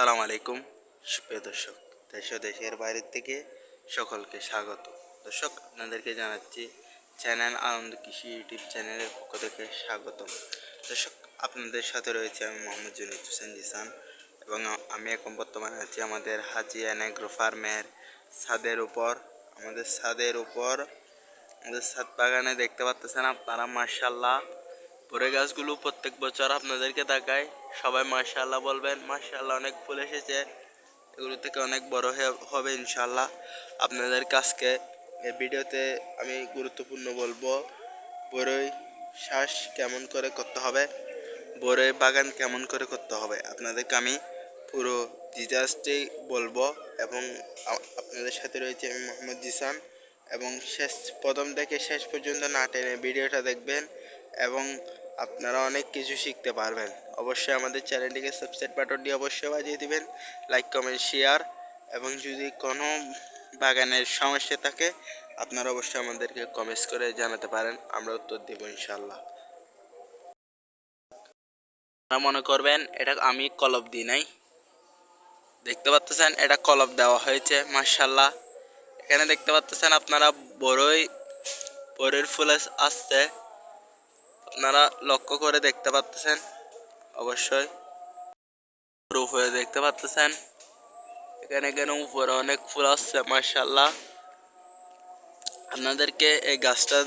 সালাম আলাইকুম। সুপ্রিয় দর্শক, দেশ দেশের বাইরের থেকে সকলকে স্বাগত। দর্শক, আপনাদেরকে জানাচ্ছি চ্যানেল আনন্দ কৃষি ইউটিউব চ্যানেলের পক্ষ থেকে স্বাগতম। দর্শক, আপনাদের সাথে রয়েছে আমি মোহাম্মদ জুনিদ হোসেন জিসান এবং আমি এখন বর্তমানে আছি আমাদের হাজি অ্যাগ্রো ফার্মের ছাদের উপর। আমাদের ছাদের উপর, আমাদের ছাদ বাগানে দেখতে পাচ্ছেন আপনারা মার্শাল্লাহ পরে গাছগুলো প্রত্যেক বছর আপনাদেরকে দেখায়। সবাই মার্শাল্লাহ বলবেন মার্শাল্লাহ অনেক ফুল এসেছে। এগুলো থেকে অনেক বড় হবে ইনশাল্লাহ আপনাদের কাছকে এই ভিডিওতে আমি গুরুত্বপূর্ণ বলব বড়ই শ্বাস কেমন করে করতে হবে বড়ই বাগান কেমন করে করতে হবে, আপনাদেরকে আমি পুরো ডিটেলসটি বলব এবং আপনাদের সাথে রয়েছে আমি মোহাম্মদ জিসান। এবং শেষ, প্রথম থেকে শেষ পর্যন্ত না টেনে ভিডিওটা দেখবেন এবং আপনারা অনেক কিছু শিখতে পারবেন। অবশ্যই আমাদের চ্যানেলটিকে সাবস্ক্রাইব বাটনটি অবশ্যই বাজিয়ে দিবেন লাইক কমেন্ট শেয়ার এবং যদি কোনো বাগানের সমস্যা থাকে, আপনারা অবশ্যই আমাদেরকে কমেন্টস করে জানাতে পারেন, আমরা উত্তর দেবো ইনশাল্লাহ মনে করবেন এটা আমি কলব দিই নাই। দেখতে পাচ্ছেন, এটা কলব দেওয়া হয়েছে মার্শাল্লাহ এখানে দেখতে পাচ্ছেন আপনারা বড়ই বড়ির ফুল আসছে। আপনারা লক্ষ্য করে দেখতে পাচ্ছেন অবশ্যই। উপরে দেখতে পাচ্ছেন এখানে এখানে উপরে অনেক ফুল আসছে মার্শাল্লাহ আপনাদেরকে এই গাছটার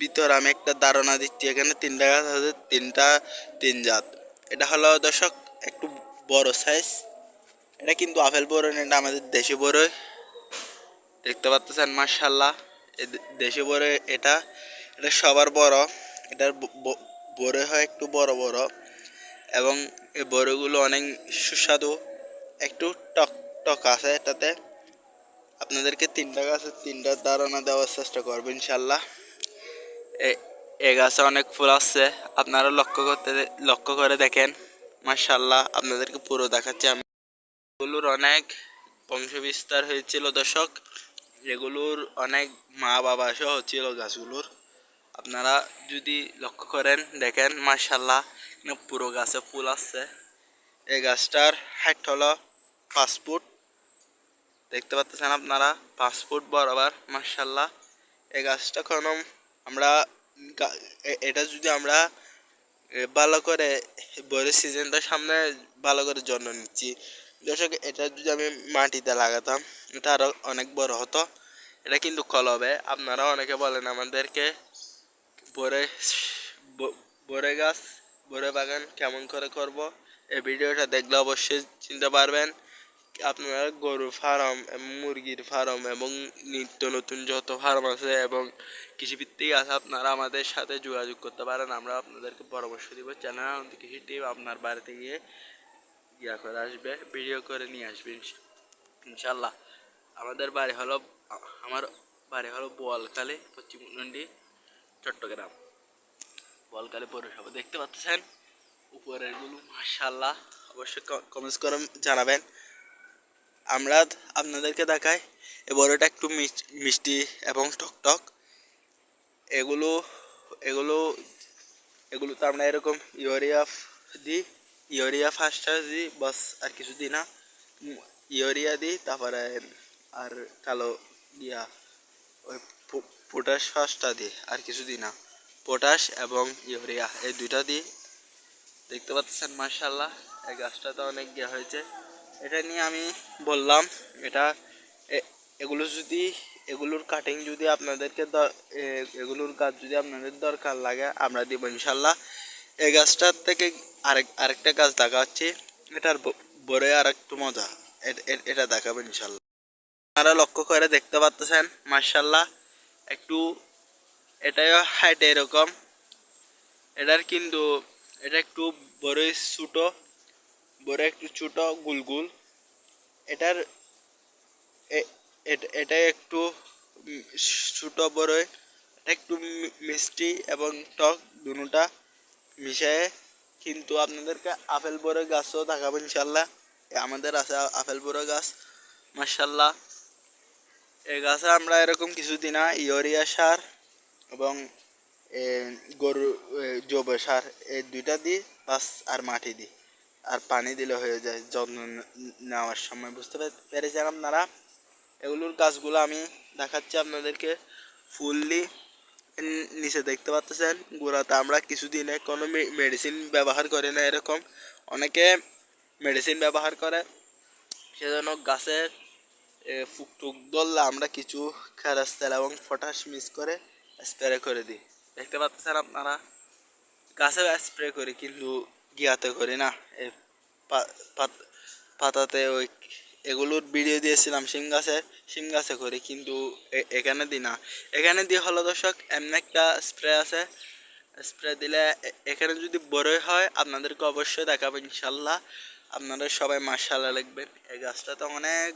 ভিতর আমি একটা ধারণা দিচ্ছি, এখানে তিনটা গাছ আছে, তিনটা তিন জাত। এটা হলো দর্শক, একটু বড় সাইজ এটা কিন্তু আপেল বড় এটা আমাদের দেশে বড়ই। দেখতে পাচ্ছেন মার্শাল্লাহ দেশি বড় এটা এটা সবার বড়। এটার বড় হয় একটু বড় বড়। এবং এই বড়গুলো অনেক সুস্বাদু। একটু টক টক আছে এটাতে। আপনাদেরকে তিনটা গাছে তিনটা ধারণা দেওয়ার চেষ্টা করব ইনশাল্লাহ এ- গাছে অনেক ফুল আসছে। আপনারা লক্ষ্য করতে লক্ষ্য করে দেখেন। মার্শাল্লাহ আপনাদেরকে পুরো দেখাচ্ছি আমি। এগুলোর অনেক বংশবিস্তার হয়েছিল, দর্শক। এগুলোর অনেক মা বাবা সহ ছিল গাছগুলোর। আপনারা যদি লক্ষ্য করেন, দেখেন মার্শাল্লাহ পুরো গাছে ফুল আসছে। এই গাছটার হাইট হলো পাঁচ ফুট। দেখতে পাচ্ছেন আপনারা, পাঁচ ফুট বরাবর মার্শাল্লাহ এই গাছটা কোনো আমরা এটা যদি আমরা ভালো করে, বড় সিজনটা সামনে ভালো করে যত্ন নিচ্ছি। দর্শক, এটা যদি আমি মাটিতে লাগাতাম, এটা আরও অনেক বড় হতো। এটা কিন্তু কলবে। আপনারা অনেকে বলেন আমাদেরকে, বরে বরে গাছ, বরে বাগান কেমন করে করব? এই ভিডিওটা দেখলে অবশ্যই চিনতে পারবেন। আপনারা গরু ফার্ম, এবং মুরগির ফার্ম, এবং নিত্য নতুন যত ফার্ম আছে, এবং কৃষিভিত্তিক আছে আপনারা আমাদের সাথে যোগাযোগ করতে পারেন। আমরা আপনাদেরকে পরামর্শ দিব। চ্যানেল কৃষি টিম আপনার বাড়িতে গিয়ে ইয়া করে আসবে ভিডিও করে নিয়ে আসবে ইনশাল্লাহ। আমাদের বাড়ি হলো, আমার বাড়ি হলো বোয়ালখালী পশ্চিমবঙ্গী চট্টগ্রাম। বোয়ালখালী পৌরসভা, দেখতে পাচ্ছেন? উপরেরগুলো মার্শাল্লাহ অবশ্যই কমেন্টস করে জানাবেন। আমরা আপনাদেরকে দেখাই, এ বড়টা একটু মিষ্টি এবং টকটক। এগুলো এগুলো এগুলো তো আমরা এরকম ইউরিয়া দিই। ইউরিয়া ফার্স্টটা দিই বাস আর কিছু দিই না ইউরিয়া দিই তারপরে আর কালো ইয়া ওই পটাশ ফার্স্টটা দিই আর কিছু দিই না পটাশ এবং ইউরিয়া এই দুইটা দিই দেখতে পাচ্ছেন মার্শাল্লাহ এই গাছটা তো অনেক ইয়ে হয়েছে। এটা নিয়ে আমি বললাম, এটা এগুলো যদি, এগুলোর কাটিং যদি আপনাদেরকে এগুলোর গাছ যদি আপনাদের দরকার লাগে, আমরা দিব ইনশাল্লাহ এই গাছটার থেকে আরেক, আরেকটা গাছ দেখা হচ্ছে এটার বড় আর একটু মজা। এটা দেখাবো ইনশাল্লাহ। আপনারা লক্ষ্য করে দেখতে পাচ্ছেন মার্শাল্লাহ একটু এটাও হাইট এরকম। এটার কিন্তু, এটা একটু বড়ই ছোটো বড় একটু ছোট গুলগুল এটার এট- একটু ছোট, বড়ই। এটা একটু মিষ্টি এবং টক, দুটা। মিশিয়ে, কিন্তু আপনাদেরকে আপেল বড় গাছও দেখাবো ইনশাল্লাহ। আমাদের আছে আপেল বড় গাছ মার্শাল্লাহ এই গাছে আমরা এরকম কিছু দিই না, ইউরিয়া সার এবং গরু জৈব সার এই দুইটা দিই, বাস আর মাটি দিই। আর পানি দিলে হয়ে যায়, যত্ন নেওয়ার সময়। বুঝতে পেরেছেন আপনারা? এগুলোর গাছগুলো আমি দেখাচ্ছি আপনাদেরকে। ফুললি নিচে দেখতে পাচ্ছেন গোড়াতে আমরা কিছুদিনে কোনো মেডিসিন ব্যবহার করি না এরকম। অনেকে মেডিসিন ব্যবহার করে সেজন্য গাছের এ, ফুক টুক আমরা কিছু খেরাস তেল এবং পটাশ মিক্স করে স্প্রে করে দিই। দেখতে পাচ্ছেন আপনারা? গাছে স্প্রে করি কিন্তু গিয়াতে করি না। এই পাতাতে ওই এগুলোর ভিডিও দিয়েছিলাম শিম গাছের শিম গাছে করি, কিন্তু এখানে দিই না। এখানে দিয়ে হলো দর্শক এমন একটা স্প্রে আছে। স্প্রে দিলে এখানে যদি বড়ই হয়, আপনাদেরকে অবশ্যই দেখাবো ইনশাল্লাহ। আপনারা সবাই মার্শাল্লাহ লিখবেন। এই গাছটাতে অনেক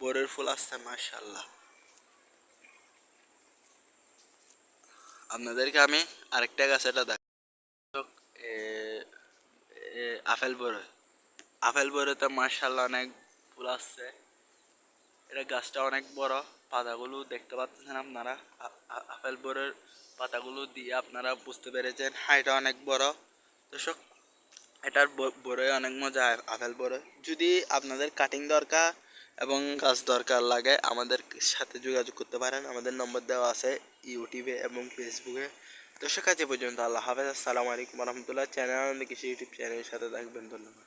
বড়ের ফুল আসছে মার্শাল্লাহ আপনাদেরকে আমি আরেকটা গাছ এটা দেখ আপেল বড় আপেল বড়তে মার্শাল্লাহ অনেক ফুল আসছে। এটা গাছটা অনেক বড়, পাতাগুলো দেখতে পাচ্ছেন আপনারা। আপেল বড়ের পাতাগুলো দিয়ে আপনারা বুঝতে পেরেছেন হাইটা অনেক বড়। দর্শক, এটার বড়ই অনেক মজা, আপেল বড় যদি আপনাদের কাটিং দরকার এবং গাছ দরকার লাগে, আমাদের সাথে যোগাযোগ করতে পারেন। আমাদের নম্বর দেওয়া আছে ইউটিউবে এবং ফেসবুকে। দর্শক, আজ পর্যন্ত আল্লাহ হাফেজ। আসসালামু আলাইকুম রহমতুল্লাহ। চ্যানেল কৃষি ইউটিউব চ্যানেলের সাথে থাকবেন। ধন্যবাদ।